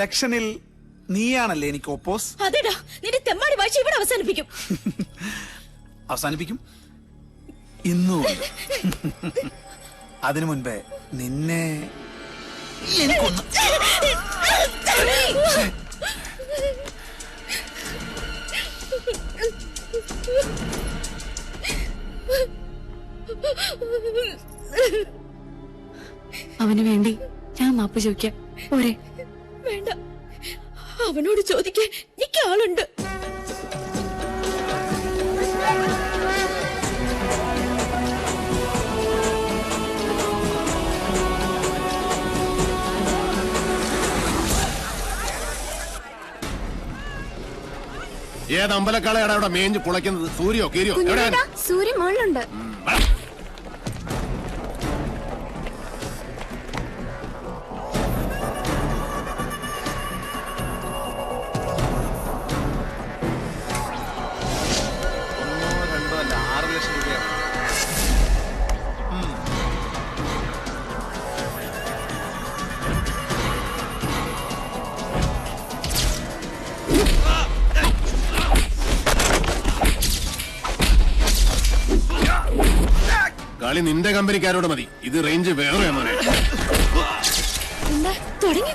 എലക്ഷനിൽ നീയാണല്ലേ എനിക്ക് ഒപ്പോസ്? അതെടാ നിന്റെ തെമ്മാടി വാഴ്ച ഇവിടെ അവസാനിപ്പിക്കും. അവസാനിപ്പിക്കും? ഇന്നും? അതിനു മുൻപേ നിന്നെ എനിക്കൊന്ന് അവന് വേണ്ടി ഞാൻ മാപ്പ് ചോദിക്കാം. പോരെ. വേണ്ട. അവനോട് ചോദിക്കാൻ എനിക്ക് ആളുണ്ട്. ഏത് അമ്പലക്കാളയാണ് അവിടെ മേഞ്ഞ് പുളയ്ക്കുന്നത്? സൂര്യോ കീരിയോ? സൂര്യൻ മുകളിലുണ്ട് കളി നിന്റെ കമ്പനിക്കാരോട് മതി. ഇത് റേഞ്ച് വേറെ തുടങ്ങി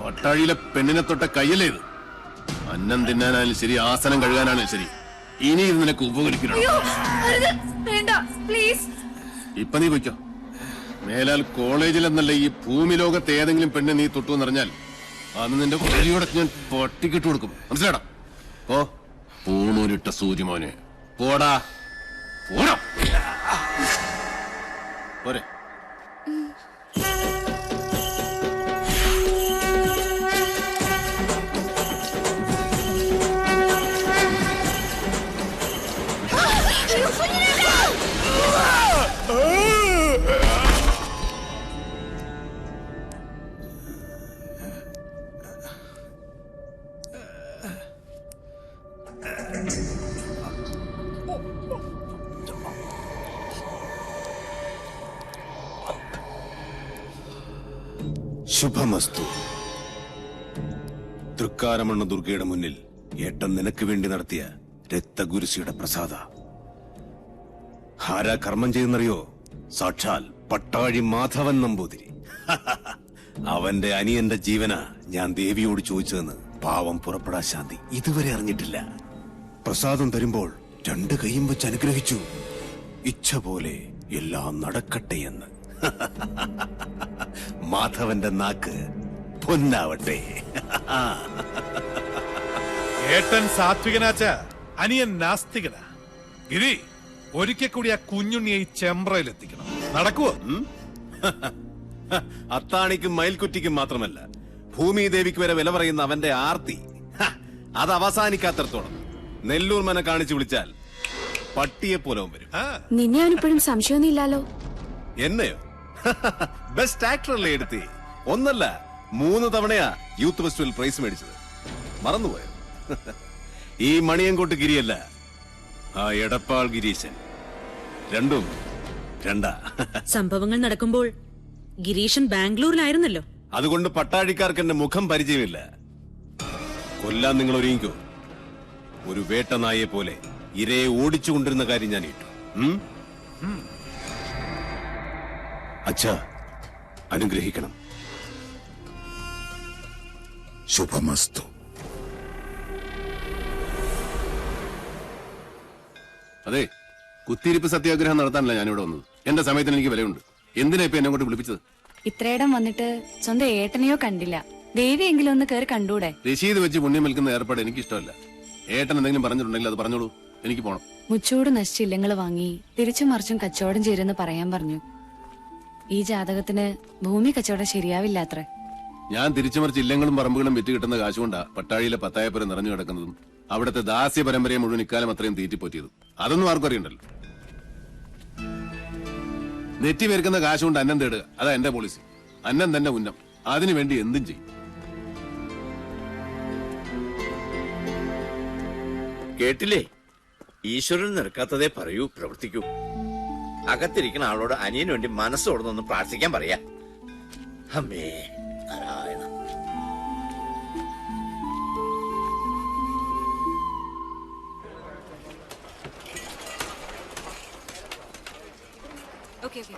പട്ടാഴിയിലെ പെണ്ണിനെ തൊട്ട കയ്യല്ലേ ഇത്? അന്നം തിന്നാനായാലും ശരി ആസനം കഴുകാനാണെങ്കിലും ശരി. ഇനി ഇത് നിനക്ക് ഉപകരിക്കണം? വേണ്ട പ്ലീസ് ഇപ്പൊ നീ പൊയ്ക്കോ. മേലാൽ കോളേജിൽ എന്നല്ല ഈ ഭൂമി ലോകത്തെ ഏതെങ്കിലും പെണ്ണ് നീ തൊട്ടു എന്നറിഞ്ഞാൽ അന്ന് നിന്റെ കൊഴിയോടെ ഞാൻ പൊട്ടിക്കിട്ട് കൊടുക്കും. മനസ്സിലാടാ ഓ പൂണൂരിട്ട സൂര്യമോനെ. പോടാ. പോടാ പോരെ. ശുഭമസ്തു. തൃക്കാരമണ്ണ ദുർഗയുടെ മുന്നിൽ ഏട്ടൻ നിനക്ക് വേണ്ടി നടത്തിയ രക്തഗുരുസിയുടെ പ്രസാദ. ആരാ കർമ്മം ചെയ്യുന്നറിയോ? സാക്ഷാൽ പട്ടാഴി മാധവൻ നമ്പൂതിരി. അവന്റെ അനിയന്റെ ജീവന ഞാൻ ദേവിയോട് ചോദിച്ചതെന്ന് പാവം പുറപ്പെടാ ശാന്തി ഇതുവരെ അറിഞ്ഞിട്ടില്ല. പ്രസാദം തരുമ്പോൾ രണ്ട് കൈയും വെച്ച് അനുഗ്രഹിച്ചു. ഇച്ഛ പോലെ എല്ലാം നടക്കട്ടെ എന്ന്. മാധവന്റെ നാക്ക് പൊന്നാവട്ടെ. ഏട്ടൻ സാത്വികനാച്ച അനിയൻ നാസ്തികനാ. ഗിരി ഒരിക്കൽ കൂടി ആ കുഞ്ഞുണ്ണിയെ ചെമ്പ്രയിലെത്തിക്കണം നടക്കുവോ? അത്താണിക്കും മയിൽക്കുറ്റിക്കും മാത്രമല്ല ഭൂമി ദേവിക്ക് വരെ വില പറയുന്ന അവന്റെ ആർത്തി. അത് അവസാനിക്കാത്തടത്തോളം. നെല്ലൂർ മന കാണിച്ചു വിളിച്ചാൽ പട്ടിയെ പോലെ അവൻ വരും. നിന്നെ അവനിപ്പോഴും സംശയമൊന്നും ഇല്ലാലോ എന്നെയോ ബെസ്റ്റ് ആക്ടറല്ലേ എടുത്തി? ഒന്നല്ല മൂന്ന് തവണയാ യൂത്ത് ഫെസ്റ്റിവൽ പ്രൈസ് മേടിച്ചത്. മറന്നുപോയോ? ഈ മണിയങ്കോട്ട് ഗിരിയല്ല. ആ എടപ്പാൾ ഗിരീശൻ. രണ്ടും രണ്ടാ. സംഭവങ്ങൾ നടക്കുമ്പോൾ ഗിരീഷൻ ബാംഗ്ലൂരിലായിരുന്നല്ലോ. അതുകൊണ്ട് പട്ടാഴിക്കാർക്ക് എന്റെ മുഖം പരിചയമില്ല. കൊല്ലാൻ നിങ്ങൾ ഒരുങ്ങിക്കോ ഒരു വേട്ടനായെ പോലെ. ഇരയെ ഓടിച്ചുകൊണ്ടിരുന്ന കാര്യം ഞാൻ ഇട്ടു അച്ഛ അനുഗ്രഹിക്കണം. ശുഭമസ്തു. അതെ കുത്തിരിപ്പ് സത്യാഗ്രഹം നടത്താനല്ല ഞാനിവിടെ വന്നത്. എന്റെ സമയത്തിന് എനിക്ക് വിലയുണ്ട്. എന്തിനാ ഇപ്പൊ എന്നെ കൊണ്ട് വിളിപ്പിച്ചത്? ഇത്രയിടം വന്നിട്ട് സ്വന്തം ഏട്ടനെയോ കണ്ടില്ല. ദേവിയെങ്കിലും ഒന്ന് കേറി കണ്ടൂടെ? രശീത് വെച്ച് പുണ്യം വിൽക്കുന്ന ഏർപ്പാട് എനിക്ക് ഇഷ്ടമല്ല ഏട്ടൻ എന്തെങ്കിലും പറഞ്ഞിട്ടുണ്ടെങ്കിൽ അത് പറഞ്ഞോളൂ. എനിക്ക് പോണം. മുച്ചൂട് നശിച്ച ഇല്ലങ്ങൾ വാങ്ങി തിരിച്ചു മറിച്ചും കച്ചവടം ചേരുമെന്ന് പറയാൻ പറഞ്ഞു. ഈ ജാതകത്തിന് ഭൂമി കച്ചവടം ശരിയാവില്ല അത്ര ഞാൻ തിരിച്ചുമറിച്ച് ഇല്ലങ്ങളും പറമ്പുകളും വിറ്റ് കിട്ടുന്ന കാശുകൊണ്ടാ പട്ടാഴിയിലെ പത്തായപ്പുരം നിറഞ്ഞു കിടക്കുന്നതും അവിടുത്തെ ദാസ്യ പരമ്പരയെ മുഴുവൻ ഇക്കാലം അത്രയും തീറ്റിപ്പോറ്റിയതും. അതൊന്നും ആർക്കും അറിയണ്ടല്ലോ. നെറ്റി പേർക്കുന്ന കാശ് കൊണ്ട് അന്നം തേടുക അതാ എന്റെ പോളിസി അന്നം തന്നെ ഉന്നം. അതിനു വേണ്ടി എന്തും ചെയ്യും. കേട്ടില്ലേ? ഈശ്വരൻ നിൽക്കാത്തതേ പറയൂ പ്രവർത്തിക്കൂ. അകത്തിരിക്കുന്ന ആളോട് അനിയന് വേണ്ടി മനസ്സോടുന്നൊന്ന് പ്രാർത്ഥിക്കാൻ പറയാ. അമ്മേ നാരായണ. ഓക്കെ ഓക്കെ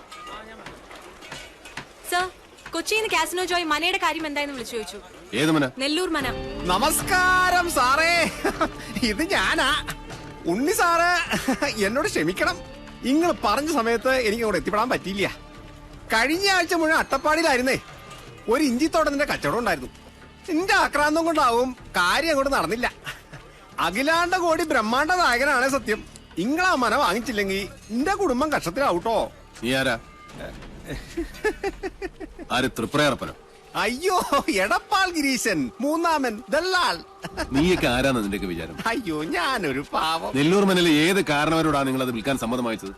സർ കൊച്ചിയിൽ നിന്ന് കാസിനോ ജോയ് മനയുടെ കാര്യം എന്തായെന്ന് വിളിച്ചു ചോദിച്ചു. ഏത് മന? നെല്ലൂർ മന. നമസ്കാരം സാറേ. ഇത് ഞാനാ. ഉണ്ണി സാറ് എന്നോട് ക്ഷമിക്കണം. നിങ്ങൾ പറഞ്ഞ സമയത്ത് എനിക്ക് അങ്ങോട്ട് എത്തിപ്പെടാൻ പറ്റിയില്ല. കഴിഞ്ഞ ആഴ്ച മുഴുവൻ അട്ടപ്പാടിയിലായിരുന്നേ. ഒരു ഇഞ്ചിത്തോട്ടത്തിന്റെ കച്ചവടം ഉണ്ടായിരുന്നു. നിന്റെ ആക്രാന്തം കൊണ്ടാവും കാര്യം അങ്ങോട്ട് നടന്നില്ല. അഖിലാണ്ട കോടി ബ്രഹ്മാണ്ട നായകനാണ് സത്യം. ഇങ്ങളാ മന വാങ്ങിച്ചില്ലെങ്കിൽ നിന്റെ കുടുംബം കഷ്ടത്തിലാവൂട്ടോ ആര് തൃപ്രയർപ്പനോ? അയ്യോ എടപ്പാൾ ഗിരീശൻ. മൂന്നാമൻ ദല്ലാൽ. നീയൊക്കെ ആരാന്ന് നിന്റെയൊക്കെ വിചാരം? അയ്യോ ഞാനൊരു പാവം. നെല്ലൂർ മനൽ ഏത് കാരണവരോടാണ് നിങ്ങൾ അത് വിൽക്കാൻ സമ്മതമായിച്ചത്.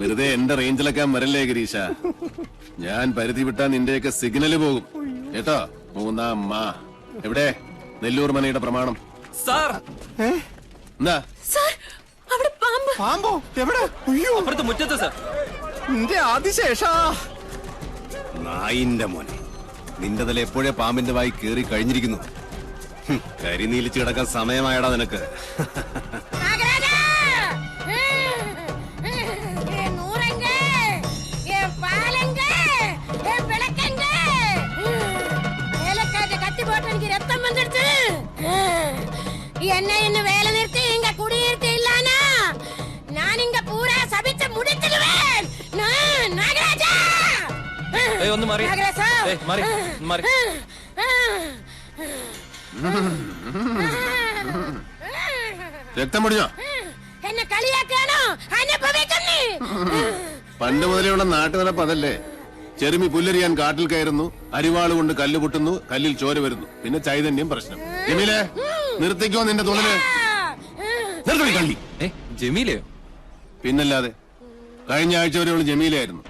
വെറുതെ എന്റെ റേഞ്ചിലൊക്കെ വരല്ലേ ഗിരീശ? ഞാൻ പരിധി വിട്ടാ നിന്റെയൊക്കെ സിഗ്നൽ പോകും. കേട്ടോ? മൂന്നാം മാ എവിടെ? നെല്ലൂർ മനയുടെ പ്രമാണം. സാർ! എന്താ? സർ അവിടെ പാമ്പ്. പാമ്പോ? എവിടെ? അയ്യോ. അപ്പുറത്ത് മുറ്റത്ത് സാർ. നിന്റെ ആദിശേഷാ നായിന്റെ മോനെ. നിന്റെ തല എപ്പോഴേ പാമ്പിന്റെ വായി കയറി കഴിഞ്ഞിരിക്കുന്നു? കരി കരിനീലിച്ച് കിടക്കാൻ സമയമായടാ നിനക്ക്. ഒന്ന് മാറി. മാറി, മാറി. രക്തം പൊടിഞ്ഞോ എന്നെ കളിയാക്കാണോ അനുഭവിക്കുന്നേ പണ്ട് മുതലെയുള്ള നാട്ടുനടപ്പ് അതല്ലേ. ചെറുമി പുല്ലരിയാൻ കാട്ടിൽ കയറുന്നു അരിവാൾ കൊണ്ട് കല്ല് പൊട്ടുന്നു കല്ലിൽ ചോര വരുന്നു. പിന്നെ ചൈതന്യം പ്രശ്നം. ജമീലെ നിർത്തിക്കോ നിന്റെ തുണൽ. നിർത്തി കള്ളി. ഏ ജമീലയോ? പിന്നല്ലാതെ കഴിഞ്ഞ ആഴ്ച വരെ ജമീലായിരുന്നു ജമീലയായിരുന്നു.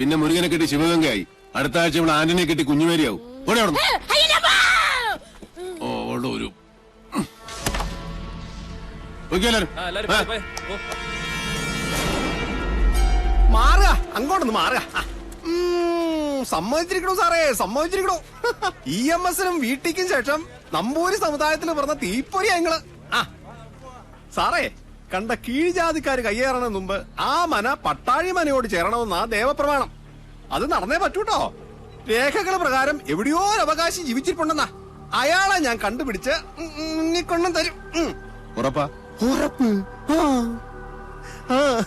പിന്നെ മുരുകനെ കെട്ടി ശിവഗംഗയായി. അടുത്ത ആഴ്ച ഇവിടെ ആന്റണിയെ കെട്ടി കുഞ്ഞുമേരിയാവും. ഓടെ അവിടെ ഒരു. ഓക്കെ എല്ലാരും. മാറുക. അങ്ങോട്ടൊന്ന് മാറുക. സമ്മതിച്ചിരിക്കണോ സാറേ? സമ്മതിച്ചിരിക്കണോ? ഇ എം എസിനും വീട്ടിക്കും ശേഷം നമ്പൂരി സമുദായത്തിൽ പറഞ്ഞ തീപ്പൊരിയാ നിങ്ങൾ ആ. സാറേ കണ്ട കീഴ്ജാതിക്കാർ കയ്യേറണ മുമ്പ് ആ മന പട്ടാഴി മനയോട് ചേരണമെന്നാ ദേവപ്രമാണം. അത് നടന്നേ പറ്റൂട്ടോ. രേഖകൾ പ്രകാരം എവിടെയോ ഒരു അവകാശി ജീവിച്ചിട്ടുണ്ടെന്നാ. അയാളെ ഞാൻ കണ്ടുപിടിച്ച് ഉണ്ണിക്കൊണ്ടും തരും. ഉറപ്പാ? ഉറപ്പ്. ആ.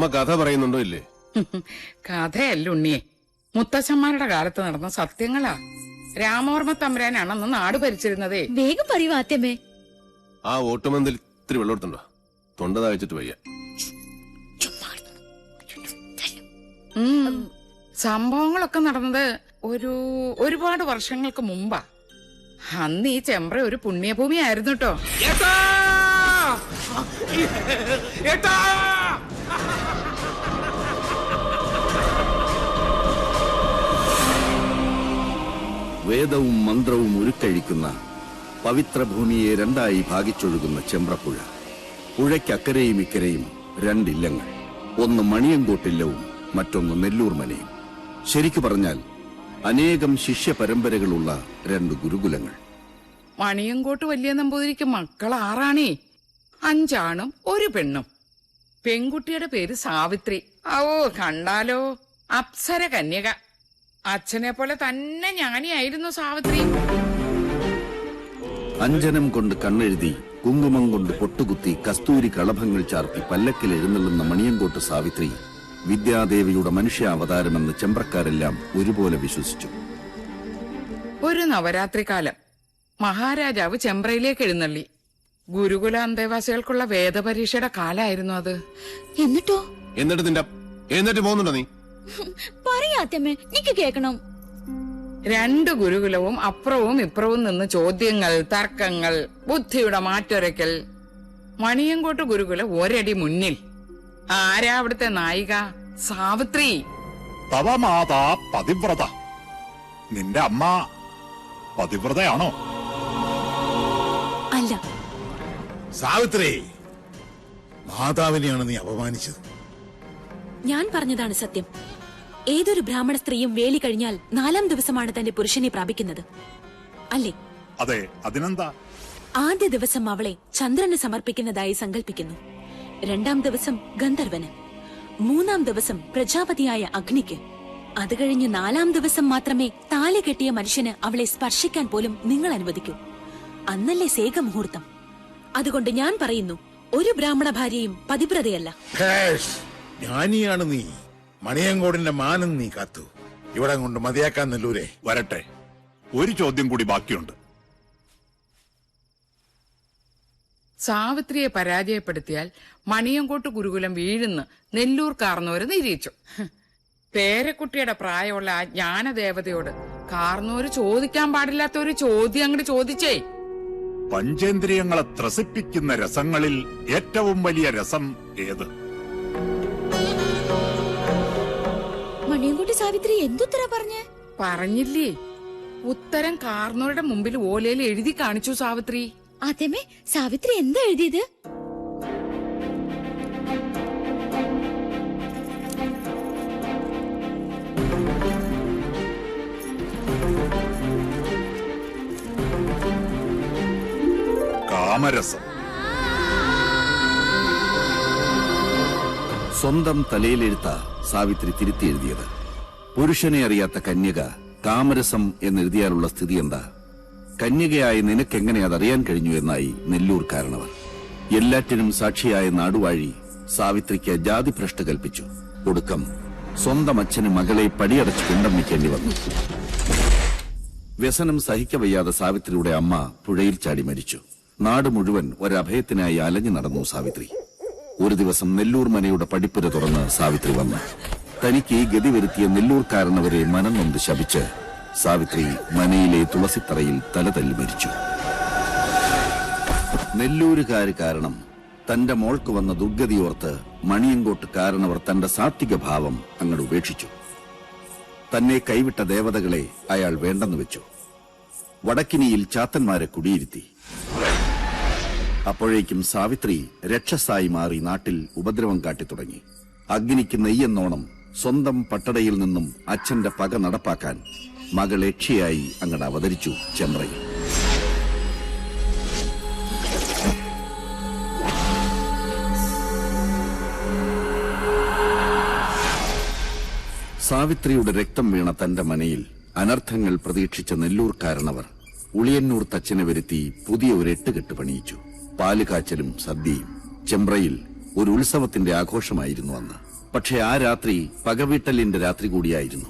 അമ്മ കഥ പറയുന്നുണ്ടോ ഇല്ലേ? കഥയല്ല ഉണ്ണിയെ. മുത്തച്ഛന്മാരുടെ കാലത്ത് നടന്ന സത്യങ്ങളാ. രാമവർമ്മ തമ്പുരാനാണെന്ന് നാട് ഭരിച്ചിരുന്നതേ. വേഗം പറയൂ ആദ്യമേ. ആ ഓട്ടുമന്തിൽ ഇത്തിരി വെള്ളം എടുത്തുണ്ടോ? വെച്ചിട്ട് താഴ്ചിട്ട് വയ്യ. സംഭവങ്ങളൊക്കെ നടന്നത് ഒരു ഒരുപാട് വർഷങ്ങൾക്ക് മുമ്പാ. അന്ന് ഈ ചെമ്പ്ര ഒരു പുണ്യഭൂമി ആയിരുന്നു കേട്ടോ വേദവും മന്ത്രവും ഉരുക്കഴിക്കുന്ന പവിത്ര ഭൂമിയെ രണ്ടായി ഭാഗിച്ചൊഴുകുന്ന ചെമ്പ്രപ്പുഴ. പുഴയ്ക്കക്കരയും ഇക്കരയും രണ്ടില്ലങ്ങൾ ഒന്ന് മണിയങ്കോട്ടില്ലവും മറ്റൊന്ന് നെല്ലൂർ മനയും ശരിക്കു പറഞ്ഞാൽ അനേകം ശിഷ്യ പരമ്പരകളുള്ള രണ്ട് ഗുരുകുലങ്ങൾ. മണിയങ്കോട്ട് വലിയ നമ്പൂതിരിക്ക് മക്കൾ ആറാണേ. അഞ്ചാണും ഒരു പെണ്ണും. പെൺകുട്ടിയുടെ പേര് സാവിത്രി. ഓ കണ്ടാലോ? അപ്സര കന്യക. അച്ഛനെ പോലെ തന്നെ ഞാനിയായിരുന്നു സാവിത്രി. അഞ്ജനം കൊണ്ട് കണ്ണെഴുതി കുങ്കുമം കൊണ്ട് പൊട്ടുകുത്തി കസ്തൂരി കളഭങ്ങൾ ചാർത്തി പല്ലക്കിൽ എഴുന്നള്ളുന്ന മണിയങ്കോട്ട് സാവിത്രി വിദ്യാദേവിയുടെ മനുഷ്യാവതാരമെന്ന് ചെമ്പ്രക്കാരെല്ലാം ഒരുപോലെ വിശ്വസിച്ചു. ഒരു നവരാത്രി കാലം മഹാരാജാവ് ചെമ്പ്രയിലേക്ക് എഴുന്നള്ളി. ഗുരുകുല അന്തേവാസികൾക്കുള്ള വേദപരീക്ഷയുടെ കാലായിരുന്നു അത്. എന്നിട്ടോ? എന്നിട്ട് നിന്റെ എന്നിട്ട് പോകുന്നുണ്ടോ നീ? പറയാത്തമ്മേ എനിക്ക് കേക്കണം രണ്ടു ഗുരുകുലവും അപ്പുറവും ഇപ്പുറവും നിന്ന് ചോദ്യങ്ങൾ തർക്കങ്ങൾ ബുദ്ധിയുടെ മാറ്റൊരയ്ക്കൽ. മണിയങ്കോട്ട് ഗുരുകുല ഒരടി മുന്നിൽ. ആരാ അവിടുത്തെ നായിക? സാവിത്രി. തവ മാതാ പതിവ്രത. നിന്റെ അമ്മ പതിവ്രതയാണോ? അല്ല. സാവിത്രി മാതാവിനെയാണ് നീ അപമാനിച്ചത്. ഞാൻ പറഞ്ഞതാണ് സത്യം. ഏതൊരു ബ്രാഹ്മണ സ്ത്രീയും വേലി കഴിഞ്ഞാൽ നാലാം ദിവസമാണ് തന്റെ പുരുഷനെ പ്രാപിക്കുന്നത്. അല്ലേ? അതെ അതിനെന്താ? ആദ്യ ദിവസം അവളെ ചന്ദ്രന് സമർപ്പിക്കുന്നതായി സങ്കല്പിക്കുന്നു രണ്ടാം ദിവസം ഗന്ധർവന്. മൂന്നാം ദിവസം പ്രജാപതിയായ അഗ്നിക്ക്. അത് കഴിഞ്ഞ് നാലാം ദിവസം മാത്രമേ താലി കെട്ടിയ മനുഷ്യന് അവളെ സ്പർശിക്കാൻ പോലും നിങ്ങൾ അനുവദിക്കൂ. അന്നല്ലേ സേക മുഹൂർത്തം അതുകൊണ്ട് ഞാൻ പറയുന്നു ഒരു ബ്രാഹ്മണ ഭാര്യയും പതിവ്രതയല്ല. ജ്ഞാനിയാണ് നീ. മണിയങ്കോടിന്റെ മാനം നീ കാത്തു. ഇവിടെ കൊണ്ട് മതിയാക്കാൻ നെല്ലൂരെ വരട്ടെ. ഒരു ചോദ്യം കൂടി ബാക്കിയുണ്ട്. സാവിത്രിയെ പരാജയപ്പെടുത്തിയാൽ മണിയങ്കോട്ട് ഗുരുകുലം വീഴുന്ന് നെല്ലൂർ കാർന്നോര് നിരീച്ചു ഹ്. പേരക്കുട്ടിയുടെ പ്രായമുള്ള ആ ജ്ഞാനദേവതയോട് കാർന്നോര് ചോദിക്കാൻ പാടില്ലാത്ത ഒരു ചോദ്യം അങ്ങോട്ട് ചോദിച്ചേ. പഞ്ചേന്ദ്രിയങ്ങളെ ത്രസിപ്പിക്കുന്ന രസങ്ങളിൽ ഏറ്റവും വലിയ രസം ഏത്? മണിയൻകുട്ടി സാവിത്രി എന്തുത്തരാ പറഞ്ഞേ? പറഞ്ഞില്ലേ. ഉത്തരം കാർന്നോരുടെ മുമ്പിൽ ഓലയിൽ എഴുതി കാണിച്ചു സാവിത്രി. അതേമേ സാവിത്രി എന്താ എഴുതിയത്? കാമരസം. സ്വന്തം തലയിലെഴുത്ത സാവിത്രി തിരുത്തി എഴുതിയത് പുരുഷനെ അറിയാത്ത കന്യക കാമരസം എന്നെഴുതിയാലുള്ള സ്ഥിതി എന്താ കന്യകയായി നിനക്കെങ്ങനെ അതറിയാൻ കഴിഞ്ഞു എന്നായി നെല്ലൂർ കാരണവർ എല്ലാറ്റിനും സാക്ഷിയായ നാടുവാഴി സാവിത്രിക്ക് ജാതി ഭ്രഷ്ട് കൽപ്പിച്ചു. ഒടുക്കം സ്വന്തം അച്ഛന് മകളെ പടിയടച്ച് പിണ്ടമ്മിക്കേണ്ടി വന്നു. വ്യസനം സഹിക്കവയ്യാതെ സാവിത്രിയുടെ അമ്മ പുഴയിൽ ചാടി മരിച്ചു. നാട് മുഴുവൻ ഒരഭയത്തിനായി അലഞ്ഞു നടന്നു സാവിത്രി. ഒരു ദിവസം നെല്ലൂർ മനയുടെ പടിപ്പുര തുറന്ന് സാവിത്രി വന്നു. തനിക്ക് ഗതി വരുത്തിയ നെല്ലൂർക്കാരനവരെ മനം നൊന്ത് ശപിച്ച് സാവിത്രി മനയിലെ തുളസിത്തറയിൽ തലതല്ലി മരിച്ചു. നെല്ലൂരുകാര് കാരണം തന്റെ മോൾക്ക് വന്ന ദുർഗതിയോർത്ത് മണിയങ്കോട്ട് കാരണവർ തന്റെ സാത്വിക ഭാവം അങ്ങോട്ട് ഉപേക്ഷിച്ചു. തന്നെ കൈവിട്ട ദേവതകളെ അയാൾ വേണ്ടെന്ന് വെച്ചു. വടക്കിനിയിൽ ചാത്തന്മാരെ കുടിയിരുത്തി. അപ്പോഴേക്കും സാവിത്രി രക്ഷസായി മാറി നാട്ടിൽ ഉപദ്രവം കാട്ടി കാട്ടിത്തുടങ്ങി അഗ്നിക്ക് നെയ്യെന്നോണം സ്വന്തം പട്ടടയിൽ നിന്നും അച്ഛന്റെ പക നടപ്പാക്കാൻ മകൾ യക്ഷിയായി അങ്ങട് അവതരിച്ചു ചെമ്പ്രയിൽ. സാവിത്രിയുടെ രക്തം വീണ തന്റെ മനയിൽ അനർത്ഥങ്ങൾ പ്രതീക്ഷിച്ച നെല്ലൂർ കാരണവർ ഉളിയന്നൂർ തച്ചനെ വരുത്തി പുതിയ ഒരു എട്ടുകെട്ട് പണിയിച്ചു. പാലുകാച്ചലും സദ്യയും ചെമ്പ്രയിൽ ഒരു ഉത്സവത്തിന്റെ ആഘോഷമായിരുന്നു അന്ന്. പക്ഷെ ആ രാത്രി പകവീട്ടലിന്റെ രാത്രി കൂടിയായിരുന്നു.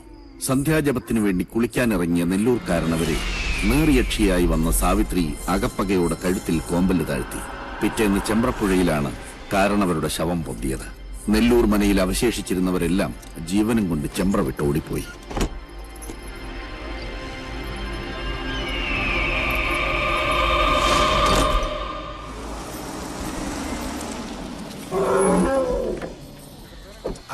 സന്ധ്യാജപത്തിനു വേണ്ടി കുളിക്കാനിറങ്ങിയ നെല്ലൂർക്കാരനവരെ നേറിയക്ഷിയായി വന്ന സാവിത്രി അകപ്പകയോടെ കഴുത്തിൽ കോമ്പൽ താഴ്ത്തി. പിറ്റേന്ന് ചെമ്പ്രപ്പുഴയിലാണ് കാരണവരുടെ ശവം പൊന്തിയത്. നെല്ലൂർ മനയിൽ അവശേഷിച്ചിരുന്നവരെല്ലാം ജീവനും കൊണ്ട് ചെമ്പ്ര വിട്ട് ഓടിപ്പോയി.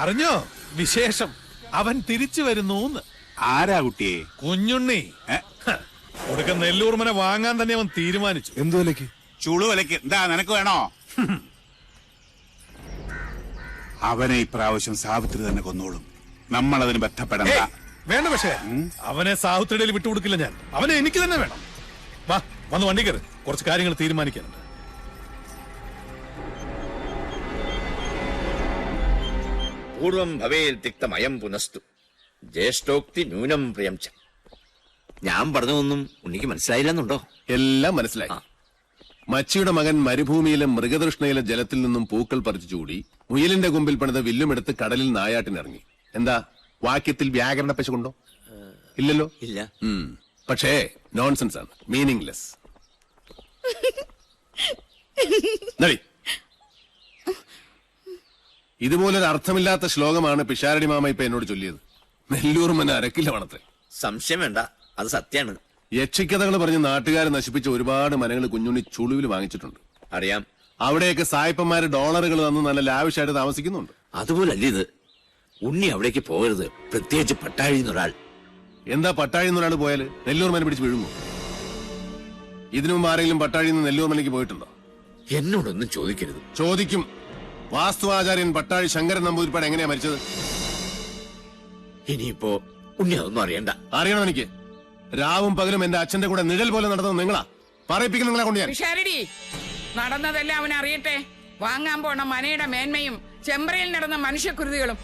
അറിഞ്ഞോ വിശേഷം. അവൻ തിരിച്ചു വരുന്നു ആരാ കുട്ടിയെ? കുഞ്ഞുണ്ണി. ഒടുക്ക നെല്ലൂർമനെ വാങ്ങാൻ തന്നെ അവൻ തീരുമാനിച്ചു. എന്തു വിലക്ക് ചുളു വിലക്ക് എന്താ നിനക്ക് വേണോ? അവനെ ഇപ്രാവശ്യം സാവിത്രി തന്നെ കൊന്നോളും. നമ്മൾ അതിന് ബന്ധപ്പെടണ്ട വേണ്ട പക്ഷേ. അവനെ സാവിത്രിയുടെ വിട്ടുകൊടുക്കില്ല ഞാൻ. അവനെ എനിക്ക് തന്നെ വേണം. വാ വന്ന് വണ്ടി കയറി. കുറച്ച് കാര്യങ്ങൾ തീരുമാനിക്കാനുണ്ട്. പൂർവം ഭവേൽ തിക്തമയം പുനസ്തു ജ്യേഷ്ഠോക്തി ന്യൂനം പ്രിയം ച ഞാൻ പറഞ്ഞതൊന്നും ഉണ്ണിക്ക് മനസ്സിലായില്ലെന്നുണ്ടോ? എല്ലാം മനസ്സിലായി. മച്ചിയുടെ മകൻ മരുഭൂമിയിലെ മൃഗതൃഷ്ണയിലെ ജലത്തിൽ നിന്നും പൂക്കൾ പറിച്ചു ചൂടി മുയലിന്റെ കുമ്പിൽ പണിത വില്ലുമെടുത്ത് കടലിൽ നായാട്ടിനിറങ്ങി. എന്താ? വാക്യത്തിൽ വ്യാകരണ പശുണ്ടോ ഇല്ലല്ലോ? ഇല്ല. ഉം. പക്ഷേ നോൺസെൻസ് ആണ്. മീനിങ്ലെസ് നടി ഇതുപോലൊരു അർത്ഥമില്ലാത്ത ശ്ലോകമാണ് പിഷാരടി മാമ ഇപ്പൊ എന്നോട് ചൊല്ലിയത്. നെല്ലൂർ മന അരക്കില്ല വണത്തെ സംശയം വേണ്ട അത് സത്യാണ്. യക്ഷിക്കഥകൾ പറഞ്ഞ് നാട്ടുകാരെ നശിപ്പിച്ച ഒരുപാട് മനങ്ങൾ കുഞ്ഞുണ്ണി ചുളുവിൽ വാങ്ങിച്ചിട്ടുണ്ട്. അറിയാം. അവിടെയൊക്കെ സായിപ്പന്മാര് ഡോളറുകൾ തന്ന് നല്ല ലാവിഷായിട്ട് താമസിക്കുന്നുണ്ട്. അതുപോലല്ല ഇത്? ഉണ്ണി അവിടേക്ക് പോകരുത്. പ്രത്യേകിച്ച് പട്ടാഴിന്നൊരാൾ എന്താ പട്ടാഴി പോയാൽ പോയാൽ? നെല്ലൂർ മന പിടിച്ച് വിഴുങ്ങും ഇതിനു മുമ്പ് ആരെങ്കിലും പട്ടാഴിന്ന് നെല്ലൂർ മനയ്ക്ക് പോയിട്ടുണ്ടോ? എന്നോടൊന്നും ചോദിക്കരുത്. ചോദിക്കും. വാസ്തുവാചാര്യൻ പട്ടാഴി ശങ്കരൻ നമ്പൂതിരിപ്പാട് എങ്ങനെയാ മരിച്ചത്? ഇനിയിപ്പോ ഉണ്ണി അതൊന്നും അറിയണ്ട. അറിയണം എനിക്ക്. രാവും പകലും എന്റെ അച്ഛന്റെ കൂടെ നിഴൽ പോലെ നടന്നത് നിങ്ങളാ. പറയിപ്പിക്കുന്ന നിങ്ങളെ കൊണ്ട് ഞാൻ. നടന്നതെല്ലാം അവൻ അറിയട്ടെ വാങ്ങാൻ പോണ മനയുടെ മേന്മയും ചെമ്പറയിൽ നടന്ന മനുഷ്യക്കുരുതികളും